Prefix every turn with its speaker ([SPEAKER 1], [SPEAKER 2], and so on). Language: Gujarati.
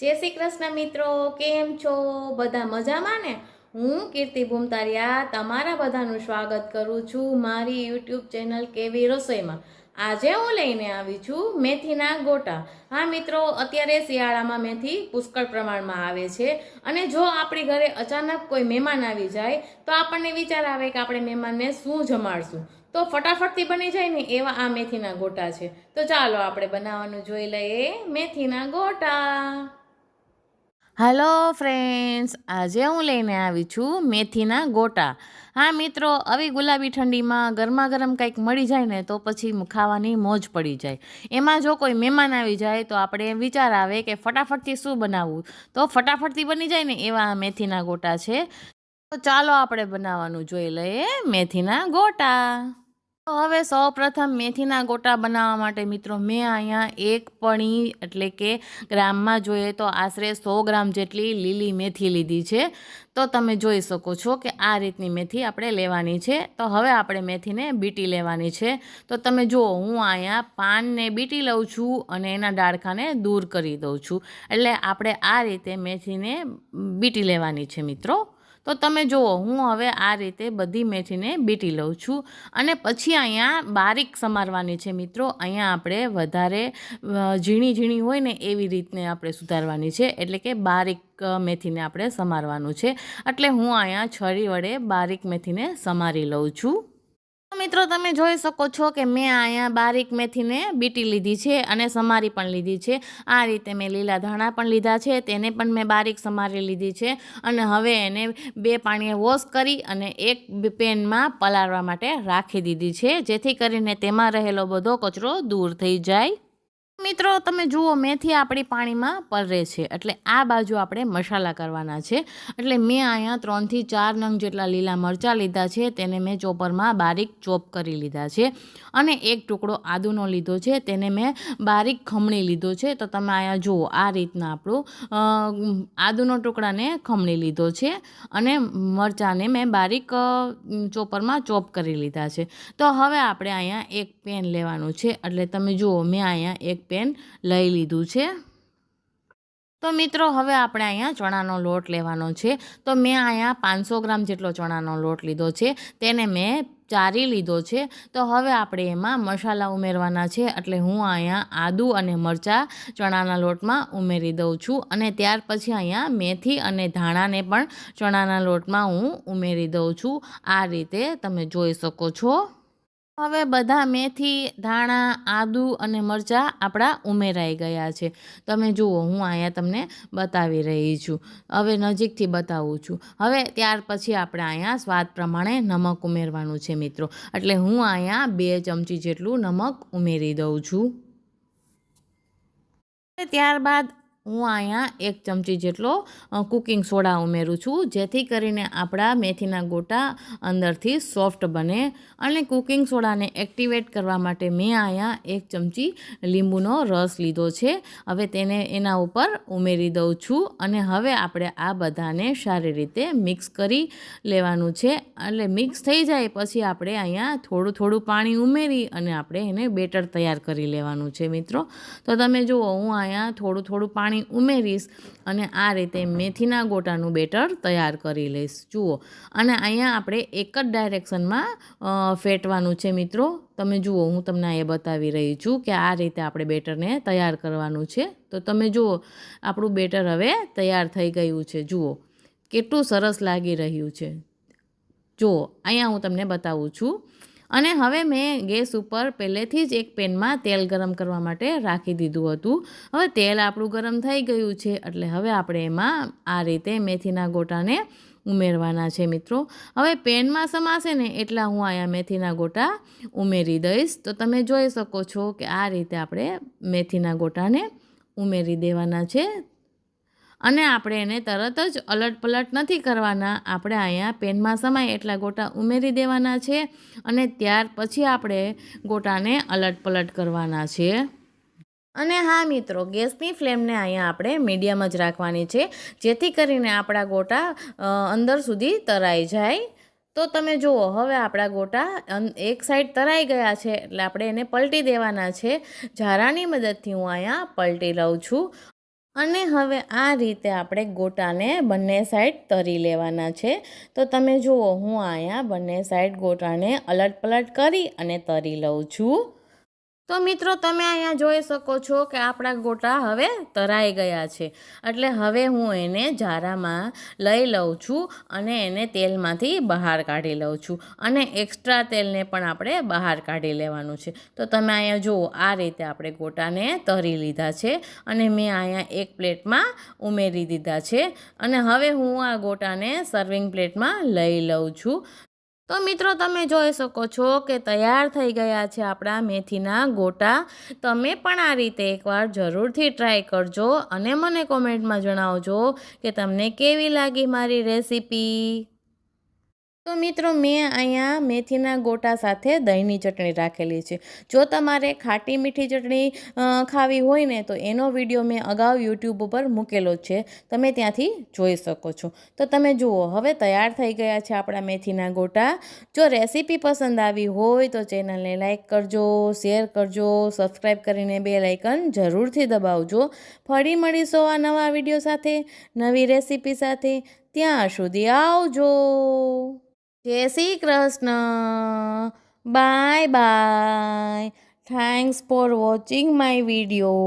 [SPEAKER 1] જય શ્રી કૃષ્ણ મિત્રો, કેમ છો? બધા મજામાં ને? હું કીર્તિ ભૂમતારિયા તમારા બધાનું સ્વાગત કરું છું મારી યુટ્યુબ ચેનલ કેવી રસોઈમાં. આજે હું લઈને આવી છું મેથીના ગોટા. હા મિત્રો, અત્યારે શિયાળામાં મેથી પુષ્કળ પ્રમાણમાં આવે છે અને જો આપણી ઘરે અચાનક કોઈ મહેમાન આવી જાય, તો આપણને વિચાર આવે કે આપણે મહેમાનને શું જમાડશું. તો ફટાફટથી બની જાય ને એવા આ મેથીના ગોટા છે. તો ચાલો આપણે બનાવવાનું જોઈ લઈએ મેથીના ગોટા. હાલો ફ્રેન્ડ્સ આજે હું લઈને આવી છું મેથીના ગોટા. હા, મિત્રો, આવી ગુલાબી ઠંડીમાં ગરમા ગરમ કંઈક મળી જાય ને તો પછી ખાવાની મોજ પડી જાય. એમાં જો કોઈ મહેમાન આવી જાય તો આપણે વિચાર આવે કે ફટાફટથી શું બનાવવું? તો ફટાફટથી બની જાય ને એવા મેથીના ગોટા છે. તો ચાલો આપણે બનાવવાનું જોઈ લઈએ મેથીના ગોટા. હવે સૌ પ્રથમ મેથીના ગોટા બનાવવા માટે મિત્રો મેં અહીંયા એક પણી એટલે કે ગ્રામમાં જોઈએ તો આશરે સો ગ્રામ જેટલી લીલી મેથી લીધી છે. તો તમે જોઈ શકો છો કે આ રીતની મેથી આપણે લેવાની છે. તો હવે આપણે મેથીને બીટી લેવાની છે. તો તમે જુઓ, હું અહીંયા પાનને બીટી લઉં છું અને એના ડાળખાને દૂર કરી દઉં છું. એટલે આપણે આ રીતે મેથીને બીટી લેવાની છે મિત્રો. તો તમે જુઓ, હું હવે આ રીતે બધી મેથીને બીટી લઉં છું. અને પછી અહીંયા બારીક સમારવાની છે મિત્રો, અહીંયા આપણે વધારે ઝીણી ઝીણી હોય ને એવી રીતને આપણે સુધારવાની છે. એટલે કે બારીક મેથીને આપણે સમારવાનું છે. એટલે હું અહીંયા છરી વડે બારીક મેથીને સમારી લઉં છું. મિત્રો, તમે જોઈ શકો છો કે મેં અહીંયા બારીક મેથીને બીટી લીધી છે અને સમારી પણ લીધી છે. આ રીતે મેં લીલા ધાણા પણ લીધા છે, તેને પણ મેં બારીક સમારી લીધી છે અને હવે એને બે પાણીએ વોશ કરી અને એક પેનમાં પલાળવા માટે રાખી દીધી છે, જેથી કરીને તેમાં રહેલો બધો કચરો દૂર થઈ જાય. મિત્રો, તમે જુઓ, મેથી આપણી પાણીમાં પલરે છે. એટલે આ બાજુ આપણે મસાલા કરવાના છે. એટલે મેં અહીંયા ત્રણથી ચાર નંગ જેટલા લીલા મરચાં લીધા છે. તેને મેં ચોપરમાં બારીક ચોપ કરી લીધા છે. અને એક ટુકડો આદુનો લીધો છે. તેને મેં બારીક ખમણી લીધો છે. તો તમે અહીંયા જુઓ, આ રીતના આપણું આદુનો ટુકડાને ખમણી લીધો છે. અને મરચાંને મેં બારીક ચોપરમાં ચોપ કરી લીધા છે. તો હવે આપણે અહીંયા એક પેન લેવાનું છે. એટલે તમે જુઓ, મેં અહીંયા એક પેન લઈ લીધું છે. તો મિત્રો, હવે આપણે અહીંયા ચણાનો લોટ લેવાનો છે. તો મેં અહીંયા પાંચસો ગ્રામ જેટલો ચણાનો લોટ લીધો છે. તેને મેં ચારી લીધો છે. તો હવે આપણે એમાં મસાલા ઉમેરવાના છે. એટલે હું અહીંયા આદુ અને મરચાં ચણાના લોટમાં ઉમેરી દઉં છું. અને ત્યાર પછી અહીંયા મેથી અને ધાણાને પણ ચણાના લોટમાં હું ઉમેરી દઉં છું. આ રીતે તમે જોઈ શકો છો. હવે બધા મેથી, ધાણા, આદુ અને મરચાં આપણા ઉમેરાઈ ગયા છે. તમે જુઓ, હું અહીંયા તમને બતાવી રહી છું. હવે નજીકથી બતાવું છું. હવે ત્યાર પછી આપણે અહીંયા સ્વાદ પ્રમાણે નમક ઉમેરવાનું છે મિત્રો. એટલે હું અહીંયા બે ચમચી જેટલું નમક ઉમેરી દઉં છું. ત્યારબાદ હું અહીંયા એક ચમચી જેટલો કુકિંગ સોડા ઉમેરું છું, જેથી કરીને આપણા મેથીના ગોટા અંદરથી સોફ્ટ બને અને કુકિંગ સોડાને એક્ટિવેટ કરવા માટે મેં અહીંયા એક ચમચી લીંબુનો રસ લીધો છે. હવે તેને એના ઉપર ઉમેરી દઉં છું અને હવે આપણે આ બધાને સારી રીતે મિક્સ કરી લેવાનું છે. એટલે મિક્સ થઈ જાય પછી આપણે અહીંયા થોડું થોડું પાણી ઉમેરી અને આપણે એને બેટર તૈયાર કરી લેવાનું છે મિત્રો. તો તમે જુઓ, હું અહીંયા થોડું થોડું પાણી ઉમેરીશ અને આ રીતે મેથીના ગોટાનું બેટર તૈયાર કરી લઈશ. જુઓ, અને અહીંયા આપણે એક જ ડાયરેક્શનમાં ફેટવાનું છે મિત્રો. તમે જુઓ, હું તમને એ બતાવી રહી છું કે આ રીતે આપણે બેટરને તૈયાર કરવાનું છે. તો તમે જુઓ, આપણું બેટર હવે તૈયાર થઈ ગયું છે. જુઓ, કેટલું સરસ લાગી રહ્યું છે. જુઓ, અહીંયા હું તમને બતાવું છું. અને હવે મેં ગેસ ઉપર પહેલેથી જ એક પેનમાં તેલ ગરમ કરવા માટે રાખી દીધું હતું. હવે તેલ આપણું ગરમ થઈ ગયું છે, એટલે હવે આપણે એમાં આ રીતે મેથીના ગોટાને ઉમેરવાના છે મિત્રો. હવે પેનમાં સમાશે ને એટલા હું અહીંયા મેથીના ગોટા ઉમેરી દઈશ. તો તમે જોઈ શકો છો કે આ રીતે આપણે મેથીના ગોટાને ઉમેરી દેવાના છે. અને આપણે એને તરત જ અલટ પલટ નથી કરવાના. આપણે અહીંયા પેનમાં સમાય એટલા ગોટા ઉમેરી દેવાના છે અને ત્યાર પછી આપણે ગોટાને અલટ પલટ કરવાના છે. અને હા મિત્રો, ગેસની ફ્લેમને અહીંયા આપણે મીડિયમ જ રાખવાની છે, જેથી કરીને આપણા ગોટા અંદર સુધી તરાઈ જાય. તો તમે જુઓ, હવે આપણા ગોટા એક સાઈડ તરાઈ ગયા છે, એટલે આપણે એને પલટી દેવાના છે. ઝારાની મદદથી હું અહીંયા પલટી લઉં છું. અને હવે આ રીતે આપણે ગોટાને બંને સાઈડ તરી લેવાના છે. તો તમે જુઓ, હું અહીંયા બંને સાઈડ ગોટાને અલટ પલટ કરી અને તરી લઉં છું. તો મિત્રો, તમે અહીંયા જોઈ શકો છો કે આપણા ગોટા હવે તરાઈ ગયા છે. એટલે હવે હું એને જારામાં લઈ લઉં છું અને એને તેલમાંથી બહાર કાઢી લઉં છું. અને એક્સ્ટ્રા તેલને પણ આપણે બહાર કાઢી લેવાનું છે. તો તમે અહીંયા જુઓ, આ રીતે આપણે ગોટાને તરી લીધા છે અને મેં અહીંયા એક પ્લેટમાં ઉમેરી દીધા છે. અને હવે હું આ ગોટાને સર્વિંગ પ્લેટમાં લઈ લઉં છું. તો મિત્રો તમે જોઈ શકો છો કે તૈયાર થઈ ગયા છે આપણા મેથીના ગોટા. તમે પણ આ રીતે એકવાર જરૂરથી ટ્રાય કરજો અને મને કોમેન્ટમાં જણાવજો કે તમને કેવી લાગી મારી રેસીપી. તો મિત્રો, મેં અહીંયા મેથીના ગોટા સાથે દહીંની ચટણી રાખેલી છે. જો તમારે ખાટી મીઠી ચટણી ખાવી હોય ને, તો એનો વીડિયો મેં અગાઉ યુટ્યુબ ઉપર મૂકેલો છે. તમે ત્યાંથી જોઈ શકો છો. તો તમે જુઓ, હવે તૈયાર થઈ ગયા છે આપણા મેથીના ગોટા. જો રેસીપી પસંદ આવી હોય તો ચેનલને લાઇક કરજો, શેર કરજો સબસ્ક્રાઈબ કરીને બે લાઇકન જરૂરથી દબાવજો. ફરી મળીશું આ નવા વીડિયો સાથે, નવી રેસીપી સાથે. ત્યાં સુધી આવજો. જય Shri Krishna bye bye thanks for watching my video